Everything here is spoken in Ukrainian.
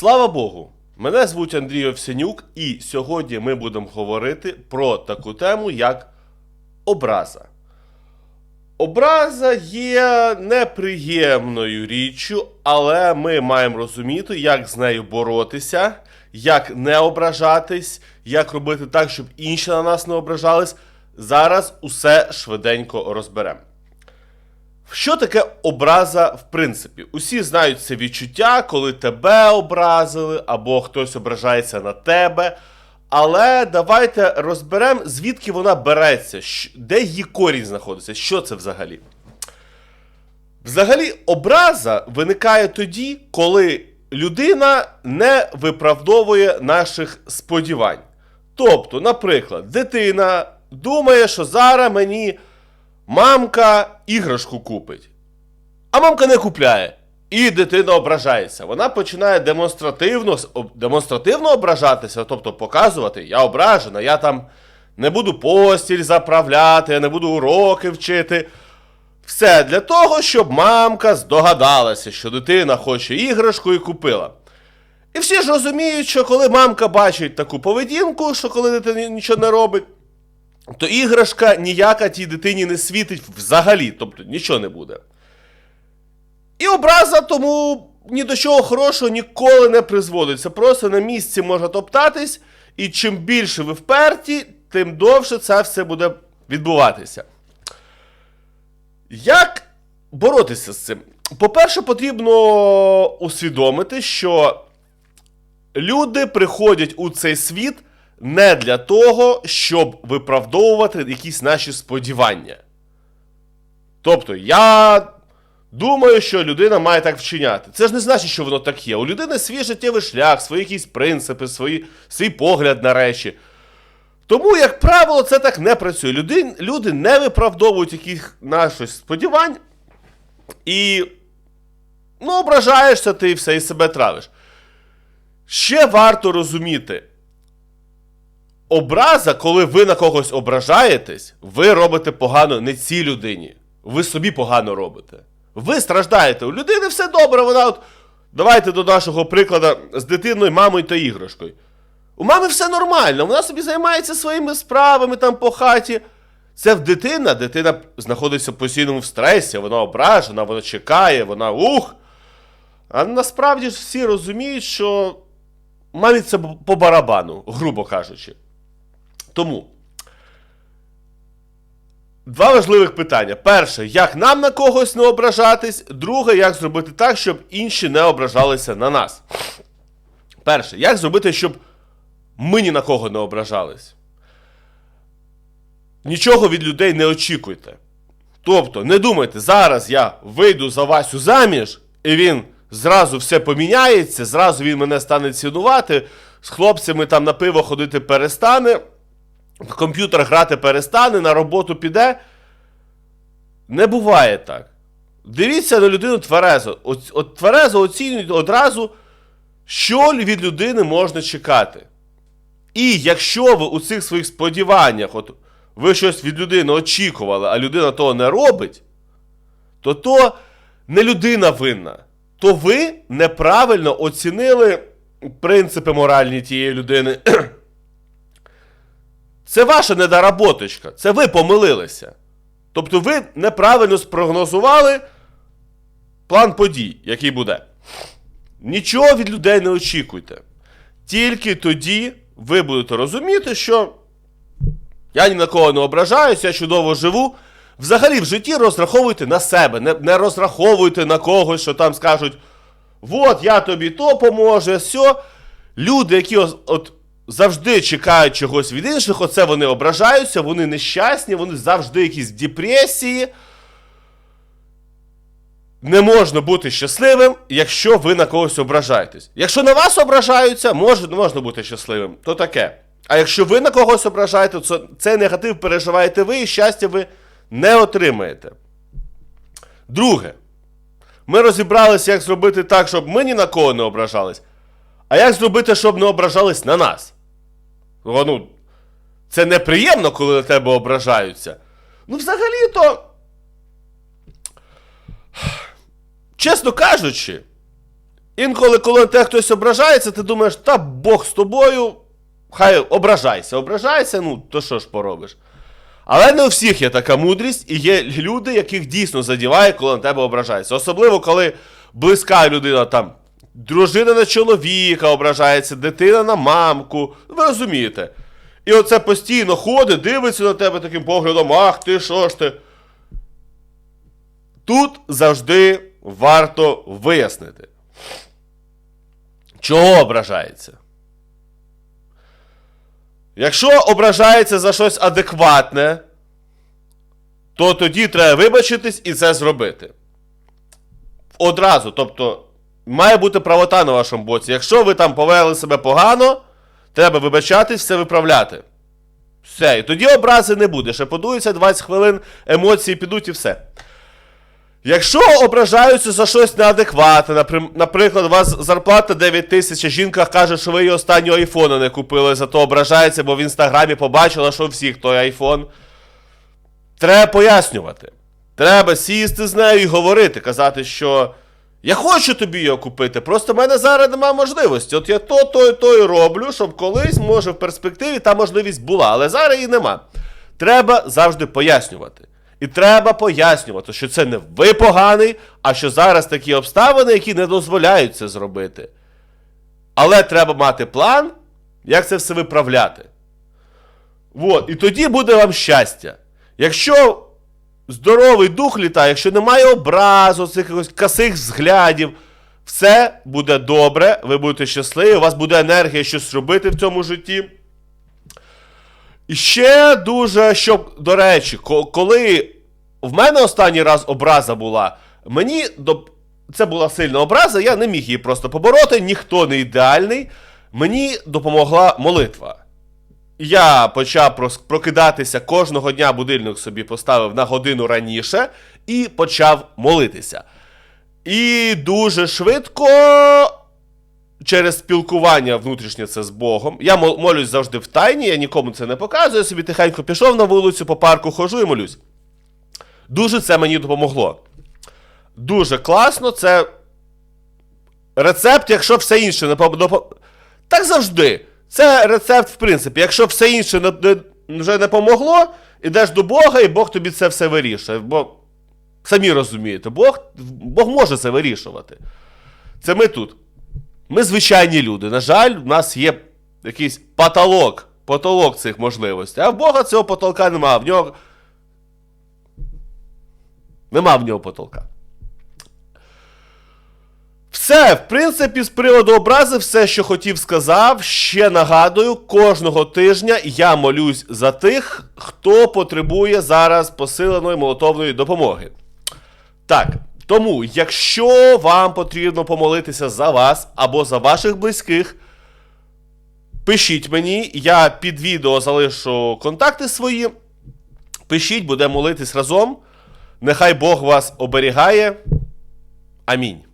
Слава Богу! Мене звуть Андрій Овсянюк, і сьогодні ми будемо говорити про таку тему, як образа. Образа є неприємною річчю, але ми маємо розуміти, як з нею боротися, як не ображатись, як робити так, щоб інші на нас не ображались. Зараз усе швиденько розберемо. Що таке образа в принципі? Усі знають це відчуття, коли тебе образили, або хтось ображається на тебе. Але давайте розберемо, звідки вона береться, де її корінь знаходиться, що це взагалі. Взагалі, образа виникає тоді, коли людина не виправдовує наших сподівань. Тобто, наприклад, дитина думає, що зараз мені мамка іграшку купить. А мамка не купляє. І дитина ображається. Вона починає демонстративно, демонстративно ображатися, тобто показувати, я ображена, я там не буду постіль заправляти, я не буду уроки вчити. Все для того, щоб мамка здогадалася, що дитина хоче іграшку і купила. І всі ж розуміють, що коли мамка бачить таку поведінку, що коли дитина нічого не робить, то іграшка ніяка тій дитині не світить взагалі, тобто нічого не буде. І образа тому ні до чого хорошого ніколи не призводить. Це просто на місці може топтатись, і чим більше ви вперті, тим довше це все буде відбуватися. Як боротися з цим? По-перше, потрібно усвідомити, що люди приходять у цей світ не для того, щоб виправдовувати якісь наші сподівання. Тобто, я думаю, що людина має так вчиняти. Це ж не значить, що воно так є. У людини свій життєвий шлях, свої якісь принципи, свої, свій погляд на речі. Тому, як правило, це так не працює. Люди, люди не виправдовують яких наших сподівань і ну, ображаєшся ти і все, і себе травиш. Ще варто розуміти, образа, коли ви на когось ображаєтесь, ви робите погано не цій людині. Ви собі погано робите. Ви страждаєте. У людини все добре, вона от. Давайте до нашого прикладу з дитиною, мамою та іграшкою. У мами все нормально, вона собі займається своїми справами там по хаті. Це в дитина, дитина знаходиться в постійному в стресі, вона ображена, вона чекає, вона ух. А насправді ж всі розуміють, що мамі це по барабану, грубо кажучи. Тому. Два важливих питання. Перше, як нам на когось не ображатись. Друге, як зробити так, щоб інші не ображалися на нас. Перше, як зробити, щоб ми ні на кого не ображались. Нічого від людей не очікуйте. Тобто, не думайте, зараз я вийду за Васю заміж, і він зразу все поміняється, зразу він мене стане цінувати, з хлопцями там на пиво ходити перестане, комп'ютер грати перестане, на роботу піде. Не буває так. Дивіться на людину тверезо. От, от тверезо оцінюйте одразу, що від людини можна чекати. І якщо ви у цих своїх сподіваннях, от ви щось від людини очікували, а людина того не робить, то то не людина винна. То ви неправильно оцінили принципи моральні тієї людини. Це ваша недоработочка, це ви помилилися. Тобто ви неправильно спрогнозували план подій, який буде. Нічого від людей не очікуйте. Тільки тоді ви будете розуміти, що я ні на кого не ображаюся, я чудово живу. Взагалі в житті розраховуйте на себе, не, не розраховуйте на когось, що там скажуть: от я тобі то поможе, все. Люди, які от завжди чекають чогось від інших, оце вони ображаються, вони нещасні, вони завжди якісь в депресії. Не можна бути щасливим, якщо ви на когось ображаєтесь. Якщо на вас ображаються, може, можна бути щасливим, то таке. А якщо ви на когось ображаєте, то цей негатив переживаєте ви і щастя ви не отримаєте. Друге, ми розібралися, як зробити так, щоб ми ні на кого не ображались. А як зробити, щоб не ображались на нас? Ну, це неприємно, коли на тебе ображаються. Ну, взагалі-то. Чесно кажучи, Інколи, коли на тебе хтось ображається, ти думаєш, та Бог з тобою, хай ображайся, ображайся, ну, то що ж поробиш. Але не у всіх є така мудрість, і є люди, яких дійсно задіває, коли на тебе ображаються. Особливо, коли близька людина там, дружина на чоловіка ображається, дитина на мамку. Ви розумієте. І оце постійно ходить, дивиться на тебе таким поглядом, ах ти, що ж ти. Тут завжди варто вияснити, чого ображається. Якщо ображається за щось адекватне, то тоді треба вибачитись і це зробити. Одразу. Тобто, має бути правота на вашому боці. Якщо ви там повели себе погано, треба вибачатись, все виправляти. Все, і тоді образи не буде. Ще подується 20 хвилин, емоції підуть і все. Якщо ображаються за щось неадекватне, наприклад, у вас зарплата 9 тисяч, а жінка каже, що ви її останнього айфона не купили, зато ображається, бо в інстаграмі побачила, що у всіх той айфон. Треба пояснювати. Треба сісти з нею і говорити, казати, що я хочу тобі його купити, просто в мене зараз немає можливості. От я то, то і то і роблю, щоб колись, може, в перспективі та можливість була, але зараз її нема. Треба завжди пояснювати. І треба пояснювати, що це не ви поганий, а що зараз такі обставини, які не дозволяють це зробити. Але треба мати план, як це все виправляти. От, і тоді буде вам щастя. Якщо здоровий дух літає, якщо немає образу, цих якихось косих взглядів, все буде добре, ви будете щасливі, у вас буде енергія щось робити в цьому житті. І ще дуже, щоб, до речі, коли в мене останній раз образа була, мені до... це була сильна образа, я не міг її просто побороти, ніхто не ідеальний. Мені допомогла молитва. Я почав прокидатися кожного дня будильник собі поставив на годину раніше і почав молитися. І дуже швидко через спілкування внутрішнє це з Богом. Я молюсь завжди в тайні, я нікому це не показую. Я собі тихенько пішов на вулицю, по парку хожу і молюсь. Дуже це мені допомогло. Дуже класно, це рецепт, якщо все інше не пом- допо- Так завжди. Це рецепт, в принципі. Якщо все інше вже не помогло, ідеш до Бога, і Бог тобі це все вирішує. Бо самі розумієте, Бог, Бог може це вирішувати. Це ми тут. Ми звичайні люди. На жаль, у нас є якийсь потолок, потолок цих можливостей. А в Бога цього потолка нема. В нього. Нема в нього потолка. Все, в принципі, з приводу образи, все, що хотів, сказав. Ще нагадую, кожного тижня я молюсь за тих, хто потребує зараз посиленої молотовної допомоги. Так, тому, якщо вам потрібно помолитися за вас або за ваших близьких, пишіть мені, я під відео залишу контакти свої. Пишіть, будемо молитись разом. Нехай Бог вас оберігає. Амінь.